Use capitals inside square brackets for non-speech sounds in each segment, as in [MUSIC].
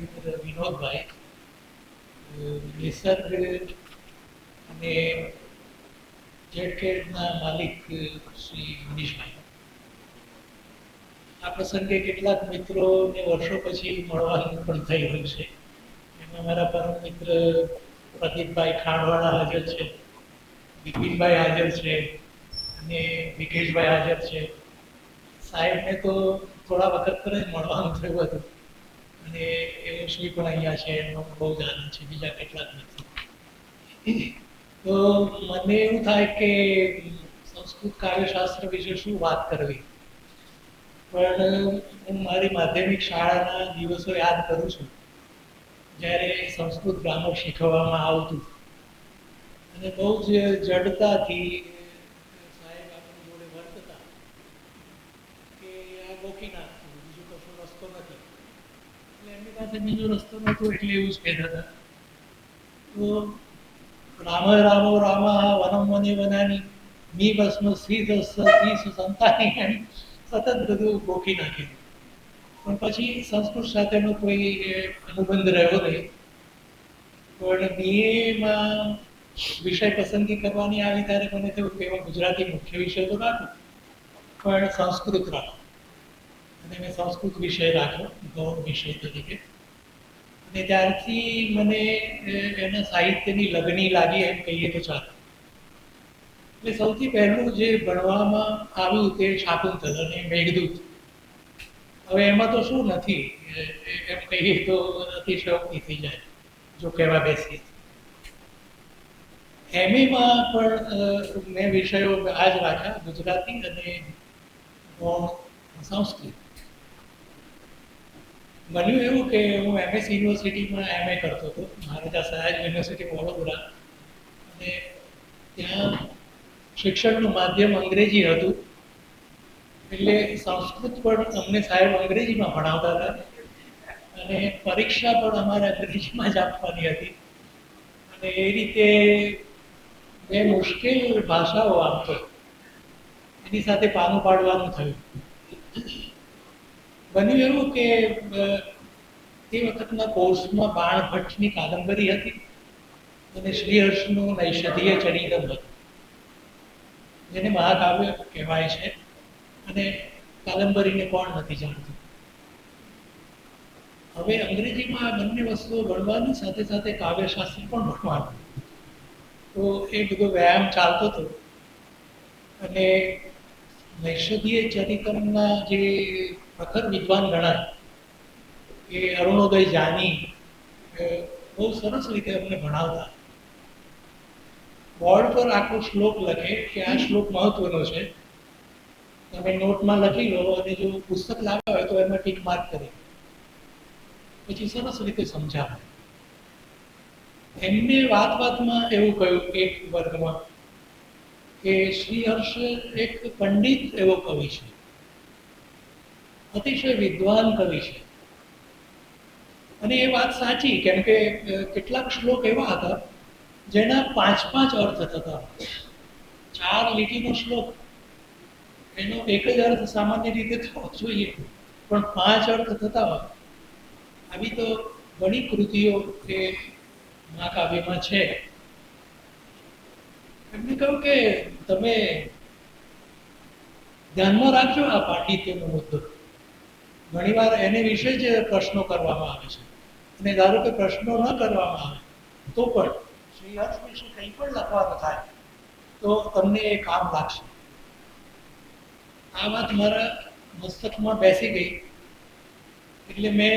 મિત્ર વિનોદભાઈ નિસર્ગ અને જેટકેટના માલિક શ્રી મનીષભાઈ. આ પ્રસંગે કેટલાક મિત્રોને વર્ષો પછી મળવાનું પણ થઈ રહ્યું છે. એમાં મારા પરમ મિત્ર પ્રદીપભાઈ ખાંડવાળા હાજર છે, બિપિનભાઈ હાજર છે અને વિકેશભાઈ હાજર છે. સાહેબને તો થોડા વખત પર જ મળવાનું થયું હતું. અને એ શ્રી પણ અહીંયા છે એનો બહુ જ આનંદ છે, બીજા કેટલાક નથી. તો મને એવું થાય કે સંસ્કૃત કાવ્યશાસ્ત્ર વિશે શું વાત કરવી? પણ હું મારી માધ્યમિક શાળાના દિવસો યાદ કરું છું, જ્યારે સંસ્કૃત ગ્રામર શીખવવામાં આવતું. અને બહુ જ જડતાથી સાહેબ આપણી જોડે વર્તતા કે આ ગોખી નાખતું બીજો કશો રસ્તો નથી એટલે એમની પાસે બીજો રસ્તો નહોતો એટલે એવું જ કહેતા હતા. તો રામ રામો રામ વનમ વને વનાની, મી ભસ્મ શ્રી શ્રી ત્રીસ સંતાની એમ સતત બધું ગોખી નાખ્યું. પણ પછી સંસ્કૃત સાથેનો કોઈ અનુબંધ રહ્યો નહીં. પણ બીએમાં વિષય પસંદગી કરવાની આવી ત્યારે મને થયું કે એમાં ગુજરાતી મુખ્ય વિષય તો રાખો, પણ સંસ્કૃત રાખો. અને મેં સંસ્કૃત વિષય રાખ્યો, ગૌણ વિષય તરીકે. અને ત્યારથી મને એના સાહિત્યની લગની લાગી એમ કહીએ તો ચાલે. એટલે સૌથી પહેલું જે ભણવામાં આવ્યું તે શાકુંતલ અને મેઘદૂત હવે એમાં તો શું નથી એમ કહીએ તો અતિશયોક્તિ થઈ જાય, જો કહેવા બેસીએ. એમએમાં પણ મેં વિષયો આ જ રાખ્યા ગુજરાતી અને સંસ્કૃત. બન્યું એવું કે હું એમએસ યુનિવર્સિટીમાં એમએ કરતો હતો. મહારાજા સયાજ યુનિવર્સિટી વડોદરા અને ત્યાં શિક્ષણનું માધ્યમ અંગ્રેજી હતું. એટલે સંસ્કૃત પણ અમને સાહેબ અંગ્રેજીમાં ભણાવતા હતા. અને પરીક્ષા પણ અમારે અંગ્રેજીમાં જ આપવાની હતી. અને એ રીતે મેં મુશ્કેલ ભાષાઓ આપતો. એની સાથે પાનું પાડવાનું થયું. બન્યું એવું કે તે વખતના કોર્સમાં બાણ ભટ્ટની કાદંબરી હતી અને શ્રીહર્ષનું નૈષધીય ચરિતમ હતું. જેને મહાકાવ્ય કહેવાય છે અને કાદંબરીને કોણ નથી જાણતું. હવે અંગ્રેજીમાં બંને વસ્તુઓ ભણવાની સાથે સાથે કાવ્યશાસ્ત્ર પણ ભણવાનું. તો એ બધો વ્યાયામ ચાલતો હતો. અને નૈષધીય ચરિતમના જે પ્રખર વિદ્વાન ગણાય. એ અરુણોદય જાની બહુ સરસ રીતે અમને ભણાવતા. બોર્ડ પર આખો શ્લોક લખે કે આ શ્લોક મહત્વનો છે. તમે નોટમાં લખી લો અને જો પુસ્તક લાવ્યા હોય તો એમાં ટીક માર્ક કરી પછી સરસ રીતે સમજાવે. એમને વાત વાતમાં એવું કહ્યું એક વર્ગમાં કે શ્રી હર્ષ એક પંડિત એવો કવિ છે. અતિશય વિદ્વાન કવિ છે. અને એ વાત સાચી, કેમ કે કેટલાક શ્લોક એવા હતા, જેના પાંચ પાંચ અર્થ થતા ચાર લીટીનો શ્લોક, એનો એક જ અર્થ સામાન્ય રીતે થવો જોઈએ, પણ પાંચ અર્થ થતા હોય. આવી તો ઘણી કૃતિઓ એ મહાકાવ્યમાં છે. એમને કહ્યું કે તમે ધ્યાનમાં રાખજો આ પાંડિત્યનો મુદ્દો. ઘણીવાર એને વિશે જ પ્રશ્નો કરવામાં આવે છે. અને ધારો કે પ્રશ્નો ન કરવામાં આવે, તો પણ શ્રી હર્ષ વિશે કંઈ પણ લખવાનું થાય, તો તમને એ કામ લાગશે. આ વાત મારા મસ્તકમાં બેસી ગઈ, એટલે મેં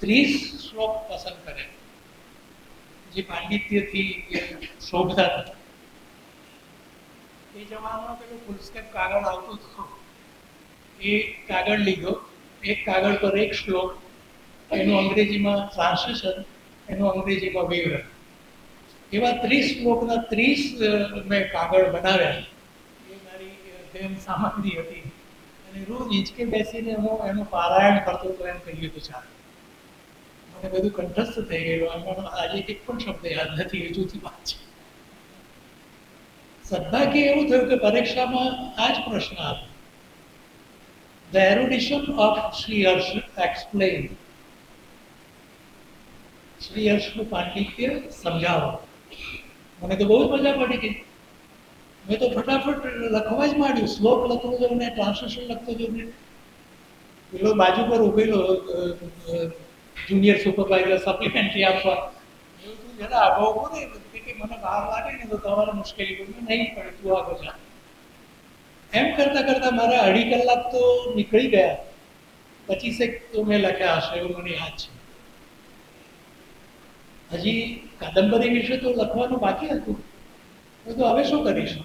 ત્રીસ શ્લોક પસંદ કર્યા. જે પાંડિત્યથી શોભતા હતા. એ જમાનામાં પેલું ફૂલસ્કેપ કાગળ આવતું હતું. એ કાગળ લીધો. એક કાગળ પર એક શ્લોક, એનું અંગ્રેજીમાં ટ્રાન્સલેશન એનું અંગ્રેજીમાં વિવરણ. એવા ત્રીસ શ્લોકના ત્રીસ મેં કાગળ બનાવ્યા. એ મારી અધ્યયન સામગ્રી હતી. અને રોજ હિંચકે બેસીને હું એનું પારાયણ કરતો હતો એમ કહ્યું હતું ચાલ મને બધું કંઠસ્થ થઈ ગયેલું. આમાં આજે એક પણ શબ્દ યાદ નથી એ જુદી વાત છે સદભાગ્ય એવું થયું કે પરીક્ષામાં આ જ પ્રશ્ન આવ્યો. The erudition of Sri Harsha explained. Shri હર્ષનું પાંડિત્ય સમજાવો મને તો બહુ જ મજા પડી ગઈ. મેં તો ફટાફટ લખવા જ માંડ્યું. શ્લોક લખતો જાઉં ને ટ્રાન્સલેશન લખતો જાઉં ને. પેલો બાજુ પર ઉભેલો જુનિયર સુપરવાઇઝર સપ્લિમેન્ટરી આપવા. જરા આબો ને કે મને બહાર લાગે ને તો તમારે મુશ્કેલી પડે નહીં પડે તું આગળ જા એમ કરતા કરતા મારા અઢી કલાક તો નીકળી ગયા. પચીસેક તો મેં લખ્યા હશે એવું મને યાદ છે. હજી કાદંબરી વિશે તો લખવાનું બાકી હતું. તો હવે શું કરીશું?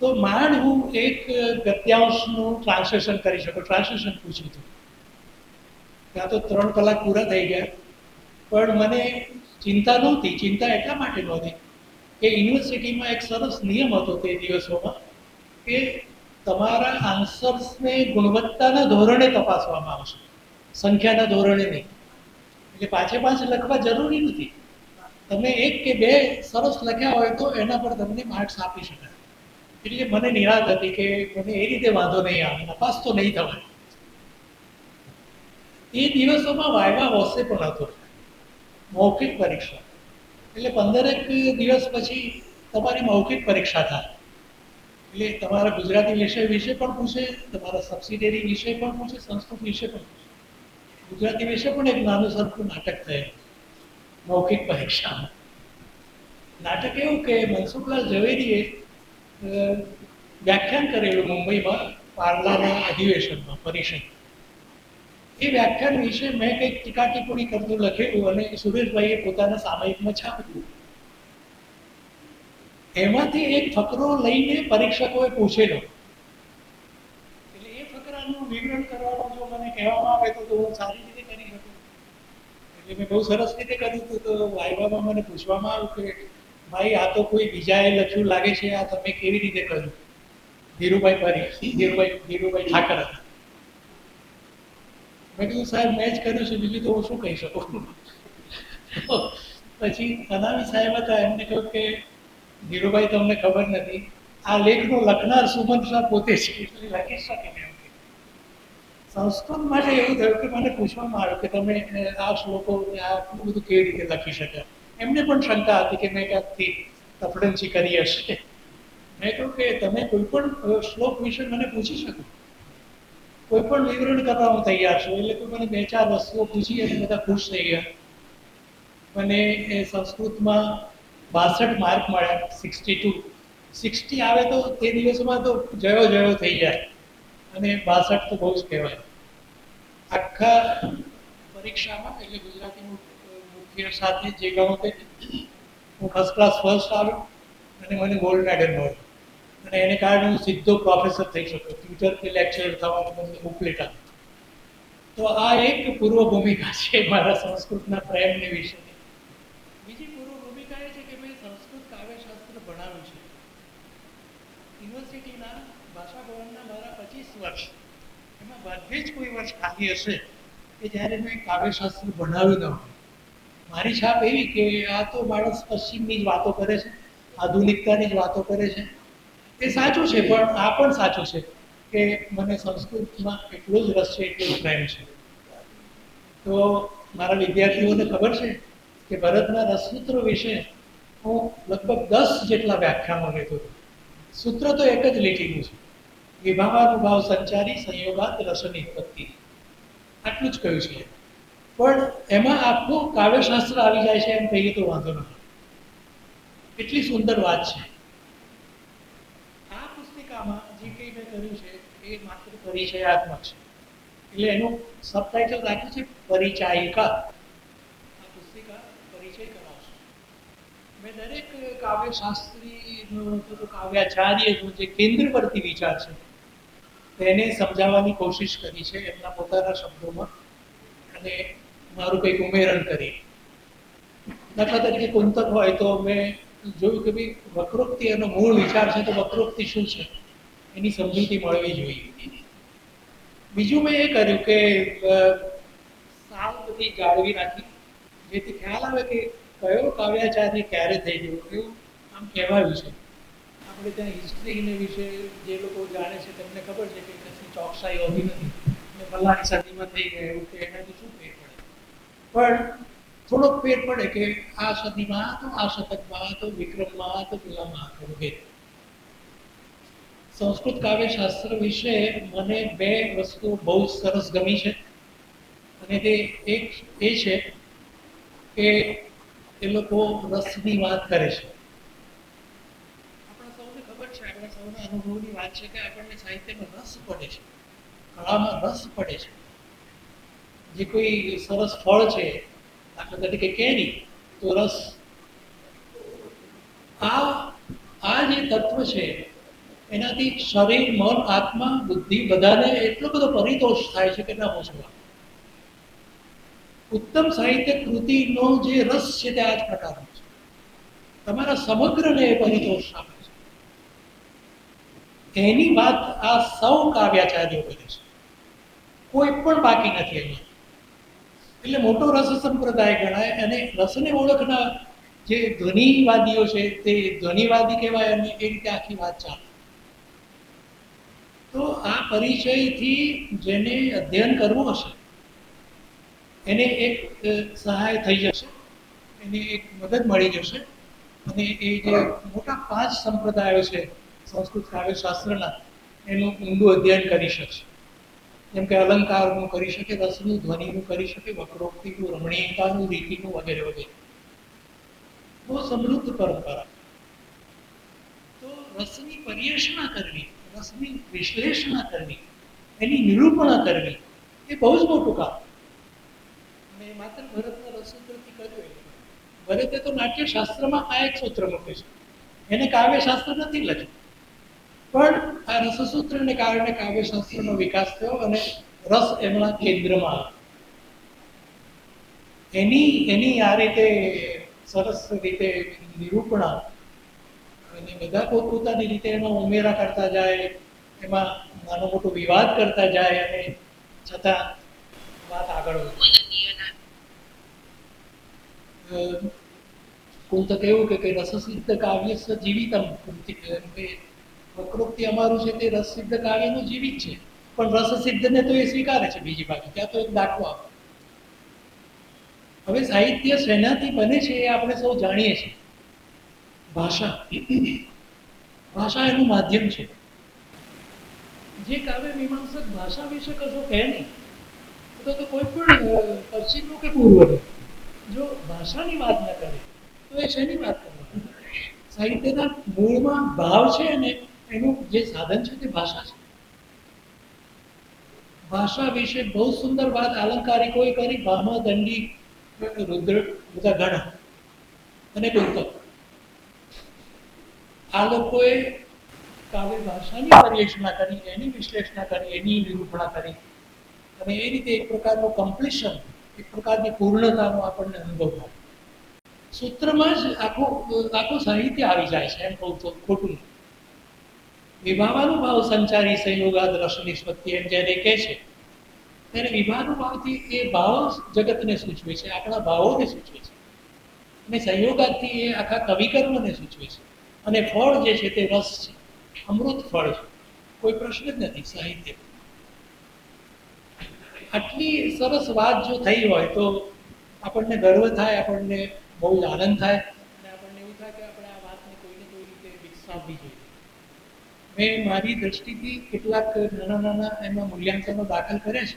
તો માંડ હું એક ગત્યાંશનું ટ્રાન્સલેશન કરી શકું ટ્રાન્સલેશન પૂછ્યું હતું ત્યાં તો ત્રણ કલાક પૂરા થઈ ગયા. પણ મને ચિંતા નહોતી, ચિંતા એટલા માટે નહોતી કે યુનિવર્સિટીમાં એક સરસ નિયમ હતો તે દિવસોમાં કે તમારા આન્સર્સને ગુણવત્તાના ધોરણે તપાસવામાં આવશે. સંખ્યાના ધોરણે નહીં. એટલે પાંચે પાંચ લખવા જરૂરી નથી. તમે એક કે બે સરસ લખ્યા હોય તો એના પર તમને માર્ક્સ આપી શકાય. એટલે મને નિરાશ હતી કે મને એ રીતે વાંધો નહીં આવે તપાસ તો નહીં થવાય. એ દિવસોમાં વાયવા હોશે પણ હતો. મૌખિક પરીક્ષા. એટલે પંદરેક દિવસ પછી તમારી મૌખિક પરીક્ષા થાય. એટલે તમારા ગુજરાતી વિષય વિશે પણ પૂછે, તમારા સબસિડરી વિષય પણ પૂછે, સંસ્કૃત વિશે પણ પૂછે. ગુજરાતી વિશે પણ એક નાનું સરખું નાટક થયેલું મૌખિક પરીક્ષામાં. નાટક એવું કે મનસુખલાલ ઝવેરીએ વ્યાખ્યાન કરેલું મુંબઈમાં પાર્લાના અધિવેશનમાં, પરિષદ. એ વ્યાખ્યાન વિશે મેં કંઈક ટીકા ટિપ્પણી કરતું લખેલું અને સુરેશભાઈએ પોતાના સામયિકમાં છાપ્યું. એમાંથી એક ફકરો લઈને પરીક્ષકોએ પૂછેલો. એટલે એ ફકરાનું વિવરણ કરવાનું જો મને કહેવામાં આવે તો હું સારી રીતે કરી શકું. એટલે મેં બહુ સરસ રીતે કર્યું હતું તો વાયવામાં મને પૂછવામાં આવ્યું કે ભાઈ, આ તો કોઈ બીજાએ લખ્યું લાગે છે, આ તમે કેવી રીતે કર્યું? ધીરુભાઈ પરી ધીરુભાઈ ધીરુભાઈ ઠાકર હતા. મેં કીધું, સાહેબ, મેં જ કર્યું છે, બીજું તો હું શું કહી શકું? [LAUGHS] પછી અનામી સાહેબ હતા, એમને કહ્યું કે ધીરુભાઈ તમને ખબર નથી. આ લેખનો લખનાર સુમંત શાહ પોતે છે. એટલે લખી શકે એમ સંસ્કૃત માટે એવું થયું કે મને પૂછવામાં આવ્યું કે તમે આ શ્લોકો આ આટલું બધું કેવી રીતે લખી શક્યા? એમને પણ શંકા હતી કે મેં ક્યાંકથી તફડંચી કરી હશે. મેં કહ્યું કે તમે કોઈ પણ શ્લોક વિશે મને પૂછી શકો. કોઈ પણ વિવરણ કરવા હું તૈયાર છું. એટલે કોઈ મને બે ચાર વસ્તુઓ પૂછી અને બધા ખુશ થઈ ગયા. મને એ સંસ્કૃતમાં બાસઠ માર્ક મળ્યા સિક્સટી ટુ સિક્સટી આવે તો તે દિવસોમાં તો જયો જયો થઈ જાય. અને બાસઠ તો બહુ જ કહેવાય. આખા પરીક્ષામાં, એટલે ગુજરાતીનું મુખ્ય સાથે જે ગણો તે હું ફર્સ્ટ ક્લાસ ફર્સ્ટ આવ્યો અને મને ગોલ્ડ મેડલ મળ્યો. અને એને કારણે હું સીધો પ્રોફેસર થઈ શક્યો. ટ્યુટર કે લેક્ચરર થવાનું મને ઉપલેટા. તો આ એક પૂર્વ ભૂમિકા છે મારા સંસ્કૃતના પ્રેમની વિશે બીજી પૂર્વ ભૂમિકા એ છે કે મેં સંસ્કૃત કાવ્યશાસ્ત્ર ભણાવ્યું છે યુનિવર્સિટીના ભાષા ભવનના મારા પચીસ વર્ષ એમાં જ કોઈ વર્ષ ખાલી હશે કે જ્યારે મેં કાવ્યશાસ્ત્ર ભણાવ્યું ન મારી છાપ એવી કે આ તો માણસ પશ્ચિમની જ વાતો કરે છે, આધુનિકતાની જ વાતો કરે છે. એ સાચું છે, પણ આ પણ સાચું છે કે મને સંસ્કૃતમાં એટલો જ રસ છે, એટલો જ પ્રેમ છે. તો મારા વિદ્યાર્થીઓને ખબર છે કે ભરતના રસસૂત્રો વિશે હું લગભગ દસ જેટલા વ્યાખ્યાનો લેતો હતો. સૂત્ર તો એક જ લીટીનું છે. વિભાવાનુભાવ સંચારી સંયોગાત રસની ઉત્પત્તિ. આટલું જ કહ્યું છે. પણ એમાં આખું કાવ્યશાસ્ત્ર આવી જાય છે એમ કહીએ તો વાંધો નથી એટલી સુંદર વાત છે. આ પુસ્તિકામાં જે કંઈ મેં કર્યું છે એ માત્ર પરિચયાત્મક છે. એટલે એનું સબટાઇટલ રાખ્યું છે પરિચાયિકા. આ પુસ્તિકા પરિચય કરાવશે. મેં દરેક કાવ્યશાસ્ત્રીનો કાવ્યાચાર્યનો જે કેન્દ્રવર્તી વિચાર છે તેને સમજાવવાની કોશિશ કરી છે એમના પોતાના શબ્દોમાં. અને મારું કંઈક ઉમેરણ કરી. દાખલા તરીકે કુંતક હોય તો મેં જોયું કે ભાઈ, વક્રોક્તિ એનો મૂળ વિચાર છે તો વક્રોક્તિ શું છે? એની સમજૂતી મળવી જોઈએ. બીજું મેં એ કર્યું કે સાવ બધી જાળવી રાખી. જેથી ખ્યાલ આવે કે કયો કાવ્યાચાર્ય ક્યારે થઈ ગયો, એવું આમ કહેવાયું છે. આપણે ત્યાં હિસ્ટ્રીને વિશે જે લોકો જાણે છે તેમને ખબર છે કે કશી ચોકસાઈ હોતી નથી. અને ફલાણી સદીમાં થઈ ગયું કે એનાથી શું ફેર પડે? પણ થોડોક ફેર પડે કે આ સદીમાં તો આ શતકમાં તો વિક્રમમાં તો પેલામાં વગેરે સંસ્કૃત કાવ્યશાસ્ત્ર વિશે મને બે વસ્તુ બહુ સરસ ગમી છે. અને તે એક એ છે કે એ લોકો રસની વાત કરે છે આપણા સૌને ખબર છે આપણા સૌને અનુભવની વાત છે કે આપણને સાહિત્યનો રસ પડે છે. કળામાં રસ પડે છે. જે કોઈ સરસ ફળ છે, દાખલા તરીકે કેરી, તો રસ આ આ જે તત્વ છે, એનાથી શરીર, મન, આત્મા, બુદ્ધિ બધાને એટલો બધો પરિતોષ થાય છે કે ના પહોંચવા ઉત્તમ સાહિત્ય કૃતિનો જે રસ છે તે આ જ પ્રકારનો છે. તમારા સમગ્રને પરિતોષ આપે. એની વાત આ સૌ કાવ્યાચાર્યો કરે છે. કોઈ પણ બાકી નથી અહીંયા. એટલે મોટો રસ સંપ્રદાય ગણાય અને રસને ઓળખનાર જે ધ્વનિવાદીઓ છે તે ધ્વનિવાદી કહેવાય અને એ રીતે આખી વાત ચાલે. તો આ પરિચયથી જેને અધ્યયન કરવું હશે, એને એક સહાય થઈ જશે, એને એક મદદ મળી જશે અને એ જે મોટા પાંચ સંપ્રદાયો છે સંસ્કૃત કાવ્યશાસ્ત્રના એનું ઊંડું અધ્યયન કરી શકશે. જેમ કે અલંકારનું કરી શકે, રસનું, ધ્વનિનું કરી શકે, વક્રોક્તિનું, રમણીયતાનું, રીતિનું વગેરે વગેરે. બહુ સમૃદ્ધ પરંપરા. તો રસની પર્યવેક્ષણા કરવી, રસની વિશ્લેષણા કરવી, એની નિરૂપણા કરવી, એ બહુ જ મોટું કામ. અને માત્ર ભરતના રસૂત્રથી કર્યું. ભરતે તો નાટ્યશાસ્ત્રમાં આ એક સૂત્ર મૂકે છે. એને કાવ્યશાસ્ત્ર નથી લખ્યું. પણ આ રસસૂત્રને કારણે કાવ્યશાસ્ત્રનો વિકાસ થયો અને રસ એમના કેન્દ્રમાં એની એની આ રીતે સરસ રીતે નિરૂપણા અને બધા પોતપોતાની રીતે એમાં ઉમેરા કરતા જાય એમાં નાનો મોટો વિવાદ કરતા જાય અને છતાં વાત આગળ વધે. અ, હું કે રસસિદ્ધ કાવ્ય જીવિતમ વક્રોક્તિ અમારું છે તે રસસિદ્ધ કાવ્યનું જીવિત છે. પણ રસસિદ્ધને તો એ સ્વીકારે છે બીજી બાજુ. ત્યાં તો એક દાખલો આપે. હવે સાહિત્ય શેનાથી બને છે એ આપણે સૌ જાણીએ છીએ. ભાષા. ભાષા એનું માધ્યમ છે. જે કાવ્ય મીમાંસક ભાષા વિશે કશો કહે નહીં, તો કોઈ પણ પશ્ચિમનું કે પૂર્વનું જો ભાષાની વાત ન કરે, તો એ શેની વાત કરવાની સાહિત્યના મૂળમાં ભાવ છે અને એનું જે સાધન છે તે ભાષા છે. ભાષા વિશે બહુ સુંદર વાત અલંકારિકોએ કરી દંડી, રુદ્ર, બધા અને કુંતક આ લોકોએ કાવ્ય ભાષાની પર્યવેક્ષણા કરી, એની વિશ્લેષણા કરી, એની નિરૂપણા કરી અને એ રીતે એક પ્રકારનું કમ્પ્લીશન એક પ્રકારની પૂર્ણતાનો આપણને અનુભવ થાય. સૂત્રમાં જ આખું આખું સાહિત્ય આવી જાય છે, એમ કહું તો ખોટું નથી. વિભાવાનુભાવ સંચારી સંયોગાદ રસની નિષ્પત્તિ એમ જ્યારે કહે છે, ત્યારે વિભાવાનુભાવથી એ ભાવ જગતને સૂચવે છે આપણા ભાવોને સૂચવે છે. અને સંયોગાદથી એ આખા કવિકર્મને સૂચવે છે. અને ફળ જે છે તે રસ છે, અમૃત ફળ છે. કોઈ પ્રશ્ન જ નથી સાહિત્ય. આટલી સરસ વાત જો થઈ હોય તો આપણને ગર્વ થાય, આપણને બહુ જ આનંદ થાય. અને આપણને એવું થાય કે આપણે આ વાતને કોઈને કોઈ રીતે વિકસાવવી જોઈએ. મેં મારી દ્રષ્ટિથી કેટલાક નાના નાના એમાં મૂલ્યાંકનો દાખલ કરે છે.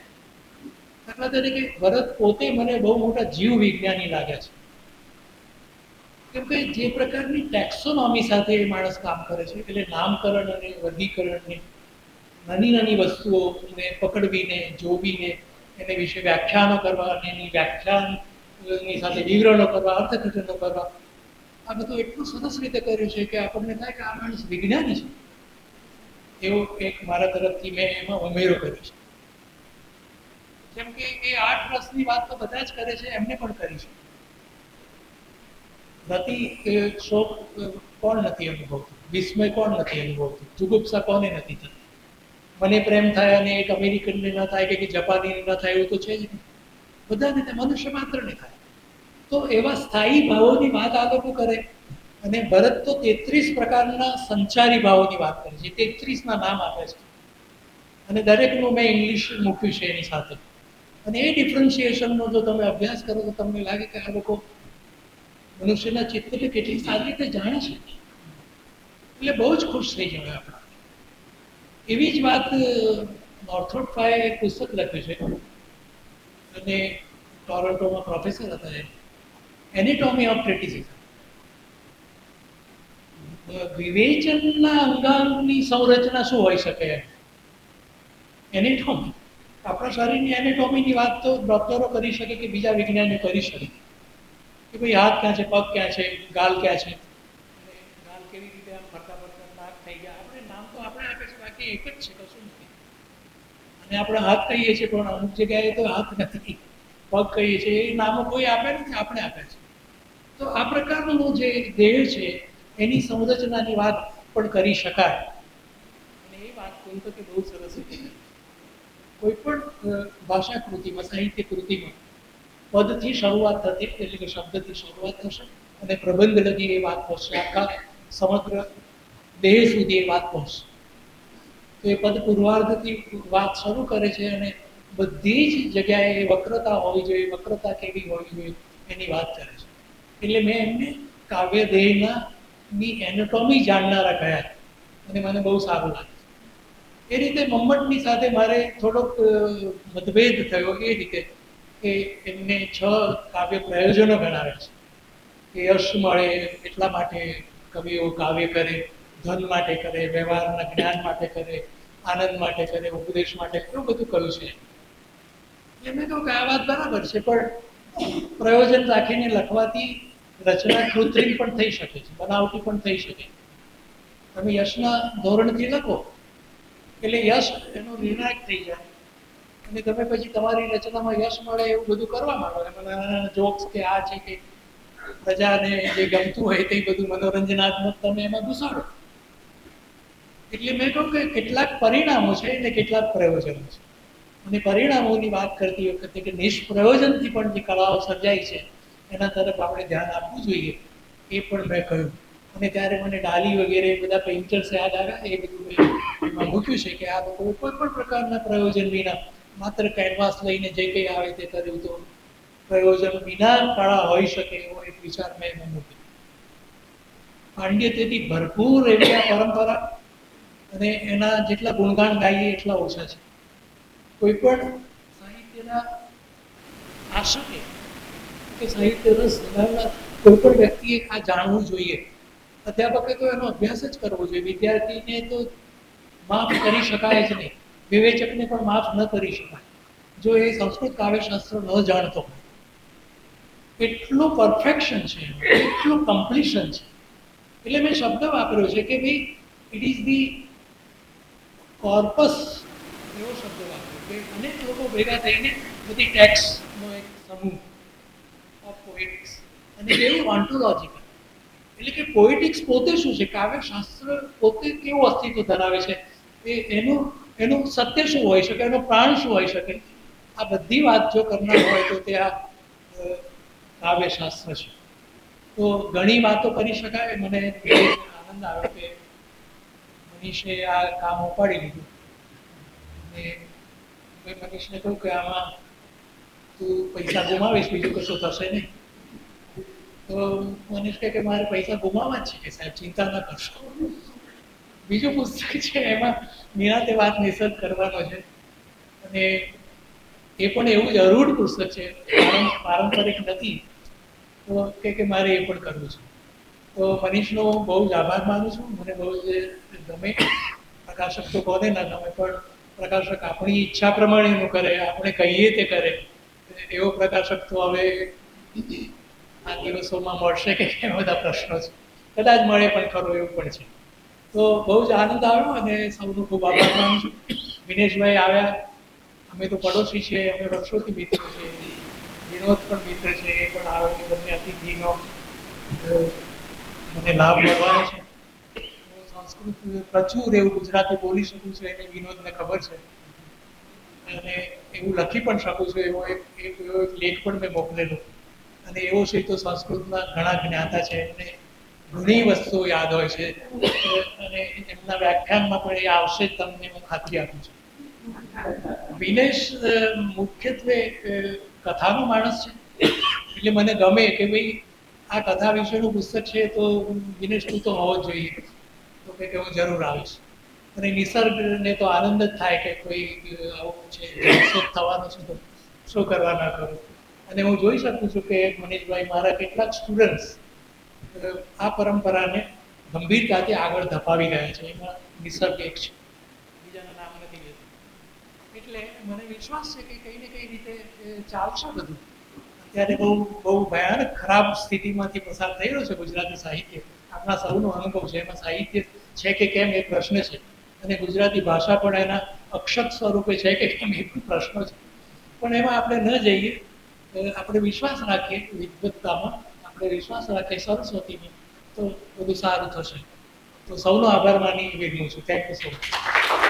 દાખલા તરીકે ભરત પોતે મને બહુ મોટા જીવ વિજ્ઞાની લાગ્યા છે. કેમ કે જે પ્રકારની ટેક્સોનોમી સાથે એ માણસ કામ કરે છે, એટલે નામકરણ અને વર્ગીકરણની નાની નાની વસ્તુઓને પકડવીને, જોવીને, એને વિશે વ્યાખ્યાનો કરવા અને એની વ્યાખ્યાનની સાથે વિવરણો કરવા, અર્થઘટનો કરવા. આ બધું એટલું સરસ રીતે કર્યું છે કે આપણને થાય કે આ માણસ વિજ્ઞાની છે. એવો કંઈક મારા તરફથી મેં એમાં ઉમેરો કર્યો છે. જેમ કે એ આઠ રસની વાત તો બધા જ કરે છે, એમને પણ કરી છે. નથી શોક કોણ નથી અનુભવતું? વિસ્મય કોણ નથી અનુભવતું? જુગુપ્સા કોને નથી થતી? મને પ્રેમ થાય અને એક અમેરિકનને ન થાય કે જપાનીને ન થાય, એવું તો છે જ નહીં. બધાને તે મનુષ્ય માત્રને થાય. તો એવા સ્થાયી ભાવોની વાત આ લોકો કરે. અને ભરત તો તેત્રીસ પ્રકારના સંચારી ભાવોની વાત કરે છે. તેત્રીસના નામ આપે છે. અને દરેકનું મેં ઇંગ્લિશ મૂક્યું છે એની સાથે. અને એ ડિફરન્શિએશનનો જો તમે અભ્યાસ કરો તો તમને લાગે કે આ લોકો મનુષ્યના ચિત્તને કેટલી સારી રીતે જાણે છે. એટલે બહુ જ ખુશ થઈ જવાય આપણા. એવી જ વાત નોર્થોટ ફાએ પુસ્તક લખ્યું છે. અને ટોરોન્ટોમાં પ્રોફેસર હતા એનિટોમી ઓફ ક્રિટિસિઝમ વિવેચનના અંગાંગની સંરચના શું હોઈ શકે? એનેટોમી. આપણા શરીરની એનેટોમીની વાત તો ડોક્ટરો કરી શકે કે બીજા વિજ્ઞાનીઓ કરી શકે. કે ભાઈ હાથ ક્યાં છે, પગ ક્યાં છે, ગાલ ક્યાં છે? ગાલ કેવી રીતે આમ ફરતા ફરતા નાક થઈ ગયા? આપણે નામ તો આપણે આપે છે, બાકી એક જ છે, કશું નથી. અને આપણે હાથ કહીએ છીએ, પણ અમુક જગ્યાએ તો હાથ નથી. પગ કહીએ છીએ, એ નામો કોઈ આપે નથી, આપણે આપે છે. તો આ પ્રકારનું જે ધ્યેય છે એની સંરચનાની વાત પણ કરી શકાય. અને એ વાત કોઈ તો કે બહુ સરસ હતી. કોઈ પણ ભાષા કૃતિમાં સાહિત્ય કૃતિમાં પદથી શરૂઆત થતી એટલે કે શબ્દથી શરૂઆત થશે અને પ્રબંધ લગી એ વાત પહોંચશે આખા સમગ્ર દેહ સુધી એ વાત પહોંચશે. તો એ પદ પૂર્વાર્ધથી વાત શરૂ કરે છે અને બધી જ જગ્યાએ વક્રતા હોવી જોઈએ વક્રતા કેવી હોવી જોઈએ એની વાત કરે છે. એટલે મેં એમને કાવ્ય દેહના ની એનાટોમી જાણનારા કયા અને મને બહુ સારું લાગે એ રીતે મમ્મટની સાથે મારે થોડોક મતભેદ થયો એ રીતે કે એમને છ કાવ્ય પ્રયોજનો ગણાવે છે. કે યશ મળે, એટલા માટે કવિઓ કાવ્ય કરે, ધન માટે કરે, વ્યવહારના જ્ઞાન માટે કરે, આનંદ માટે કરે, ઉપદેશ માટે એવું બધું કર્યું છે. એમને કહ્યું કે આ વાત બરાબર છે, પણ પ્રયોજન રાખીને લખવાથી રચના કૃત્રિમ પણ થઈ શકે છે, બનાવટી પણ થઈ શકે તમે યશના ધોરણથી લખો, એટલે યશ એનો નિર્ણાયક થઈ જાય. અને તમે પછી તમારી રચનામાં યશ મળે એવું બધું કરવા માંડો એમાં જોક્સ કે આ છે કે પ્રજાને જે ગમતું હોય તે બધું મનોરંજનાત્મક તમે એમાં ઘુસાડો. એટલે મેં કહ્યું કે કેટલાક પરિણામો છે અને કેટલાક પ્રયોજનો છે. અને પરિણામોની વાત કરતી વખતે કે નિષ્પ્રયોજનથી પણ જે કળાઓ સર્જાય છે એના તરફ આપણે ધ્યાન આપવું જોઈએ. એ પણ મેં કહ્યું. અને ત્યારે મને ડાલી વગેરે બધા પેઇન્ટર્સ યાદ આવ્યા. એ બધું એમાં મૂક્યું છે કે આ કોઈ પણ પ્રકારના પ્રયોજન વિના માત્ર કેનવાસ લઈને જે કંઈ આવે તે કર્યું તો પ્રયોજન વિના કળા હોઈ શકે એવો એક વિચાર મેં એમાં મૂક્યો. પાંડ્ય તેથી ભરપૂર એવી આ પરંપરા અને એના જેટલા ગુણગાન ગાઈએ એટલા ઓછા છે. કોઈ પણ સાહિત્યના આશકે કે સાહિત્ય રસ ધરાવનાર કોઈ પણ વ્યક્તિએ આ જાણવું જોઈએ. અધ્યાપકે તો એનો અભ્યાસ જ કરવો જોઈએ. વિદ્યાર્થીને તો માફ કરી શકાય જ નહીં. વિવેચકને પણ માફ ન કરી શકાય. જો એ સંસ્કૃત કાવ્યશાસ્ત્ર ન જાણતો એટલું પરફેક્શન છે એટલું કમ્પ્લીશન છે. એટલે મેં શબ્દ વાપર્યો છે કે ભાઈ ઇટ ઇઝ ધી કોર્પસ એવો શબ્દ વાપર્યો કે અનેક લોકો ભેગા થઈને બધી ટેક્સનો એક સમૂહ પોએટિક્સ અને કેવું ઓન્ટોલોજીકલ એટલે કે પોએટિક્સ પોતે શું છે? કાવ્યશાસ્ત્ર પોતે કેવું અસ્તિત્વ ધરાવે છે? એ એનું એનું સત્ય શું હોઈ શકે? એનો પ્રાણ શું હોઈ શકે? આ બધી વાત જો કરનાર હોય તો તે આ કાવ્યશાસ્ત્ર છે. તો ઘણી વાતો કરી શકાય. મને આનંદ આવ્યો કે મનીષે આ કામ ઉપાડી લીધું. અને મનીષને કહ્યું કે આમાં તું પૈસા ગુમાવીશ, બીજું કશું થશે નહીં. તો મનીષ કહે કે મારે પૈસા ગુમાવવા છે કે સાહેબ, ચિંતા ના કરશો. બીજું પુસ્તક છે, એમાં નિરાતે વાત નિસર્ગ કરવાનો છે. અને એ પણ એવું જ અરૂઢ પુસ્તક છે પારંપરિક નથી. તો કે કે મારે એ પણ કરવું છે. તો મનીષનો બહુ જ આભાર માનું છું. મને બહુ જ ગમે. પ્રકાશક તો કોને ના ગમે, પણ પ્રકાશક આપણી ઈચ્છા પ્રમાણે એનું કરે, આપણે કહીએ તે કરે. એવો પ્રકાશક તો હવે આ દિવસોમાં મળશે કે એ બધા પ્રશ્નો છે. કદાચ મળે પણ ખરો એવું પણ છે. તો બહુ જ આનંદ આવ્યો અને સૌનો ખૂબ આભાર માનું છું. વિનેશભાઈ આવ્યા. અમે તો પડોશી છીએ, અમે વર્ષોથી મિત્રો છીએ. વિનોદ પણ મિત્ર છે, એ પણ આવ્યો કે બંને અતિથિનો મને લાભ મળવાનો છે. સંસ્કૃત પ્રચુર એવું ગુજરાતી બોલી શકું છું એને વિનોદને ખબર છે. અને એવું લખી પણ શકું છું. એવો એક એવો એક લેખ પણ મેં મોકલેલો. અને એવો છે તો સંસ્કૃતના ઘણા જ્ઞાતા છે એમને ઘણી વસ્તુઓ યાદ હોય છે. અને એમના વ્યાખ્યાનમાં પણ એ આવશે તમને હું ખાતરી આપું છું. વિનેશ મુખ્યત્વે કથાનો માણસ છે. એટલે મને ગમે કે ભાઈ આ કથા વિશેનું પુસ્તક છે તો વિનેશ તું તો હોવો જોઈએ. તો કે હું જરૂર આવીશ અને નિસર્ગને તો આનંદ જ થાય કે કોઈ આવું છે થવાનો છે તો શું કરવા ના કરું? અને હું જોઈ શકું છું કે મનીષભાઈ મારા કેટલાક સ્ટુડન્ટ્સ આ પરંપરાને ગંભીરતાથી આગળ ધપાવી રહ્યા છે. એમાં નિસર્ગ એક છે. બીજાના નામ નથી લેતું. એટલે મને વિશ્વાસ છે કે કઈ ને કઈ રીતે ચાલશે બધું. અત્યારે બહુ બહુ ભયાનક ખરાબ સ્થિતિમાંથી પસાર થઈ રહ્યો છે ગુજરાતી સાહિત્ય. આપણા સૌનો અનુભવ છે. એમાં સાહિત્ય છે કે કેમ એ પ્રશ્ન છે. અને ગુજરાતી ભાષા પણ એના અક્ષત સ્વરૂપે છે કે કેમ એ પણ પ્રશ્ન છે. પણ એમાં આપણે ન જઈએ આપણે વિશ્વાસ રાખીએ વિદ્વત્તામાં આપણે વિશ્વાસ રાખીએ સરસ્વતીની, તો બધું સારું થશે. તો સૌનો આભાર માની વિનવું છું. Thank you so much